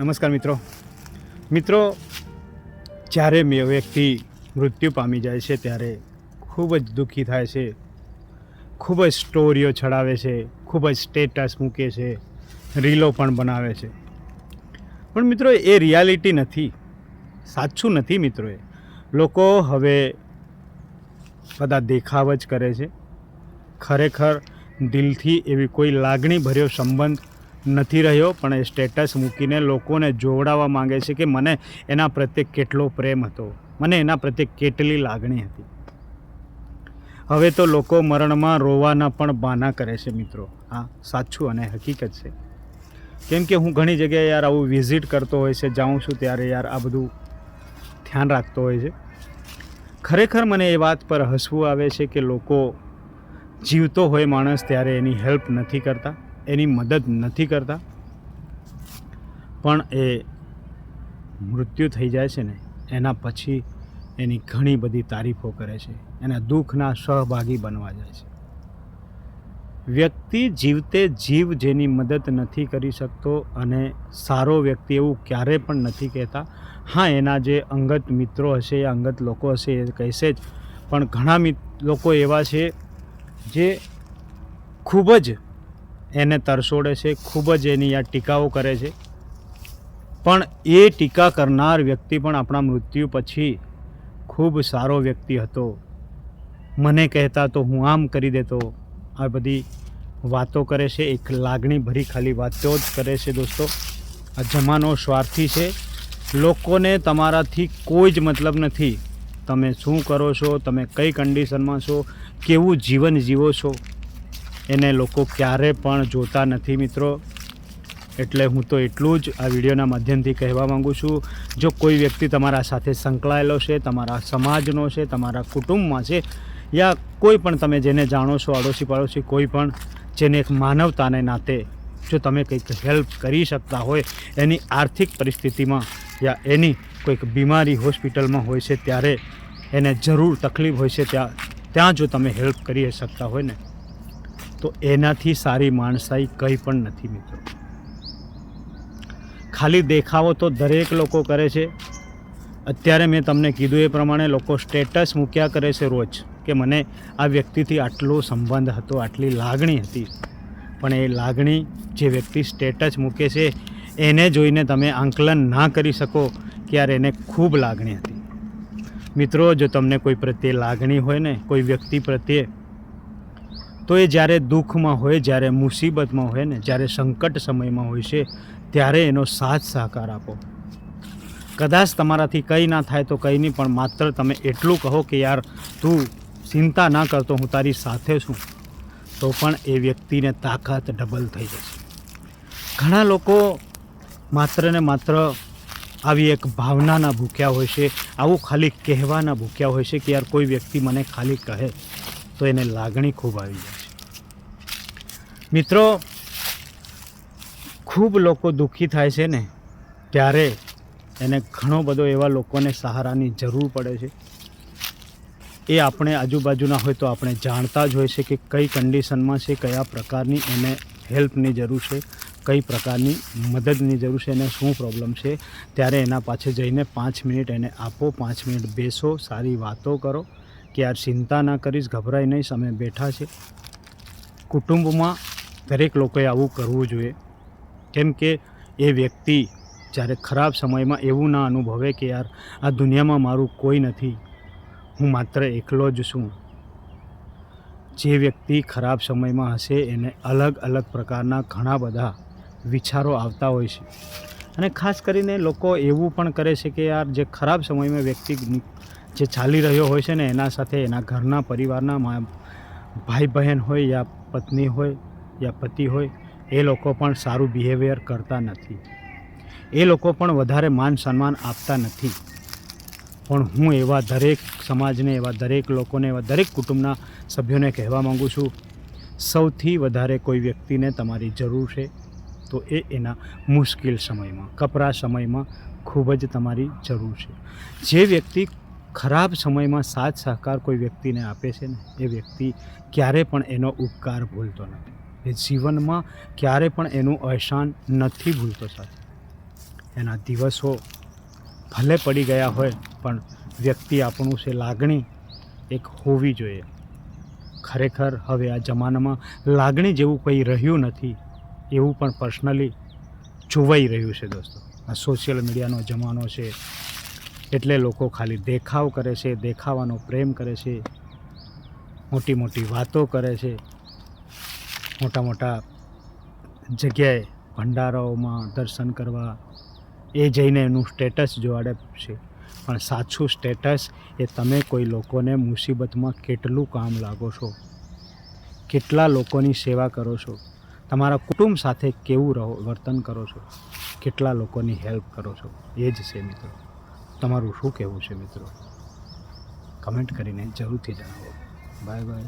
નમસ્કાર મિત્રો. મિત્રો, જ્યારે વ્યક્તિ મૃત્યુ પામી જાય છે, ત્યારે ખૂબ જ દુઃખી થાય છે, ખૂબ જ સ્ટોરીઓ ચડાવે છે, ખૂબ જ સ્ટેટસ મૂકે છે, રીલો પણ બનાવે છે. પણ મિત્રો, એ રિયાલિટી નથી. સાચું નથી મિત્રો એ. લોકો હવે બધા દેખાવ જ કરે છે. ખરેખર દિલથી એવી કોઈ લાગણી ભર્યો સંબંધ નથી રહ્યો, પણ એ સ્ટેટસ મૂકીને લોકોને જોવડાવવા માંગે છે કે મને એના પ્રત્યે કેટલો પ્રેમ હતો. મને એના પ્રત્યે કેટલી લાગણી હતી. હવે તો લોકો મરણમાં રોવાના પણ બાના કરે છે મિત્રો. આ સાચું અને હકીકત છે. કેમ કે હું ઘણી જગ્યાએ યાર આવું વિઝિટ કરતો હોય છે, જાઉં છું ત્યારે યાર આ બધું ધ્યાન રાખતો હોય છે. ખરેખર મને એ વાત પર હસવું આવે છે કે લોકો જીવતો હોય માણસ ત્યારે એની હેલ્પ નથી કરતા. એની મદદ નથી કરતા. પણ એ મૃત્યુ થઈ જાય છે ને, એના પછી એની ઘણી બધી તારીફો કરે છે. એના દુઃખના સહભાગી બનવા જાય છે. વ્યક્તિ જીવતે જીવ જેની મદદ નથી કરી શકતો અને સારો વ્યક્તિ એવું ક્યારે પણ નથી કહેતા. હા, એના જે અંગત મિત્રો હશે યા અંગત લોકો હશે એ કહેશે જ. પણ ઘણા લોકો એવા છે જે ખૂબ જ એને તરસોડે છે, ખૂબ જ એની આ ટીકાઓ કરે છે. પણ એ ટીકા કરનાર વ્યક્તિ પણ આપણા મૃત્યુ પછી ખૂબ સારો વ્યક્તિ હતો. મને કહેતા તો હું આમ કરી દેતો. આ બધી વાતો કરે છે, એક લાગણી ભરી ખાલી વાતો જ કરે છે દોસ્તો. આ જમાનો સ્વાર્થી છે. લોકોને તમારાથી કોઈ જ મતલબ નથી. તમે શું કરો છો, તમે કઈ કન્ડિશનમાં છો, કેવું જીવન જીવો છો? એને લોકો ક્યારે પણ જોતા નથી મિત્રો. એટલે હું તો એટલું જ આ વિડીયોના માધ્યમથી કહેવા માગું છું. જો કોઈ વ્યક્તિ તમારા સાથે સંકળાયેલો છે, તમારા સમાજનો છે, તમારા કુટુંબમાં છે, યા કોઈ પણ તમે જેને જાણો છો અડોશી પાડોશી કોઈ પણ, જેને એક માનવતાને નાતે જો તમે કંઈક હેલ્પ કરી શકતા હોય એની આર્થિક પરિસ્થિતિમાં યા એની કોઈક બીમારી હોસ્પિટલમાં હોય છે ત્યારે એને જરૂર તકલીફ હોય છે, ત્યાં ત્યાં જો તમે હેલ્પ કરી શકતા હોય ને તો એનાથી સારી માણસાઈ કંઈ પણ નથી મિત્રો. ખાલી દેખાવો તો દરેક લોકો કરે છે. અત્યારે મેં તમને કીધું એ પ્રમાણે લોકો સ્ટેટસ મૂક્યા કરે છે રોજ, કે મને આ વ્યક્તિથી આટલો સંબંધ હતો, આટલી લાગણી હતી. પણ એ લાગણી જે વ્યક્તિ સ્ટેટસ મૂકે છે, એને જોઈને તમે આંકલન ના કરી શકો કે યાર એને ખૂબ લાગણી હતી. મિત્રો, જો તમને કોઈ પ્રત્યે લાગણી હોય ને, કોઈ વ્યક્તિ પ્રત્યે તો એ જ્યારે દુઃખમાં હોય, જ્યારે મુસીબતમાં હોય ને, જ્યારે સંકટ સમયમાં હોય છે, ત્યારે એનો સાથ સહકાર આપો. કદાચ તમારાથી કંઈ ના થાય તો કંઈ નહીં, પણ માત્ર તમે એટલું કહો કે યાર, તું ચિંતા ના કરતો હું તારી સાથે છું, તો પણ એ વ્યક્તિને તાકાત ડબલ થઈ જશે. ઘણા લોકો માત્ર ને માત્ર આવી એક ભાવનાના ભૂખ્યા હોય છે, આવું ખાલી કહેવાના ભૂખ્યા હોય છે કે યાર કોઈ વ્યક્તિ મને ખાલી કહે. તો એને લાગણી ખૂબ આવી જાય છે. મિત્રો, ખૂબ લોકો દુઃખી થાય છે ને, ત્યારે એને ઘણો બધો એવા લોકોને સહારાની જરૂર પડે છે. એ આપણે આજુબાજુના હોય તો આપણે જાણતા જ હોય છે કે કઈ કન્ડિશનમાં છે, કયા પ્રકારની એને હેલ્પની જરૂર છે, કઈ પ્રકારની મદદની જરૂર છે, એને શું પ્રોબ્લેમ છે. ત્યારે એના પાછળ જઈને પાંચ મિનિટ એને આપો, પાંચ મિનિટ બેસો, સારી વાતો કરો. કે યાર ચિંતા ના કરીશ, ગભરાઈ નહીં, અમે બેઠા છે કુટુંબમાં દરેક લોકોએ આવું કરવું જોઈએ. કેમ કે એ વ્યક્તિ જ્યારે ખરાબ સમયમાં એવું ના અનુભવે કે યાર, આ દુનિયામાં મારું કોઈ નથી, હું માત્ર એકલો જ છું. જે વ્યક્તિ ખરાબ સમયમાં હશે, એને અલગ અલગ પ્રકારના ઘણા બધા વિચારો આવતા હોય છે. અને ખાસ કરીને લોકો એવું પણ કરે છે કે યાર, જે ખરાબ સમયમાં વ્યક્તિ જે ચાલી રહ્યો હોય છે ને, એના સાથે એના ઘરના પરિવારના ભાઈ બહેન હોય યા પત્ની હોય યા પતિ હોય, એ લોકો પણ સારું બિહેવિયર કરતા નથી. એ લોકો પણ વધારે માન સન્માન આપતા નથી. પણ હું એવા દરેક સમાજને, એવા દરેક લોકોને, એવા દરેક કુટુંબના સભ્યોને કહેવા માગું છું, સૌથી વધારે કોઈ વ્યક્તિને તમારી જરૂર છે, તો એ એના મુશ્કેલ સમયમાં, કપરા સમયમાં ખૂબ જ તમારી જરૂર છે. જે વ્યક્તિ ખરાબ સમયમાં સાથ સહકાર કોઈ વ્યક્તિને આપે છે ને, એ વ્યક્તિ ક્યારે પણ એનો ઉપકાર ભૂલતો નથી. એ જીવનમાં ક્યારે પણ એનું અહેસાન નથી ભૂલતો સાથે. એના દિવસો ભલે પડી ગયા હોય, પણ વ્યક્તિ આપણું છે લાગણી એક હોવી જોઈએ. ખરેખર હવે આ જમાનામાં લાગણી જેવું કંઈ રહ્યું નથી, એવું પણ પર્સનલી જોવાઈ રહ્યું છે દોસ્તો. આ સોશિયલ મીડિયાનો જમાનો છે એટલે લોકો ખાલી દેખાવ કરે છે, દેખાવાનો પ્રેમ કરે છે, મોટી મોટી વાતો કરે છે, મોટા મોટા જગ્યાએ ભંડારાઓમાં દર્શન કરવા, એ જઈને એનું સ્ટેટસ જોવાડે છે. પણ સાચું સ્ટેટસ એ તમે કોઈ લોકોને મુસીબતમાં કેટલું કામ લાગો છો? કેટલા લોકોની સેવા કરો છો? તમારા કુટુંબ સાથે કેવું રહો, વર્તન કરો છો? કેટલા લોકોની હેલ્પ કરો છો? એ જ છે મિત્રો. તમારું શું કહેવું છે મિત્રો? કમેન્ટ કરીને જરૂરથી જણાવો. Bye bye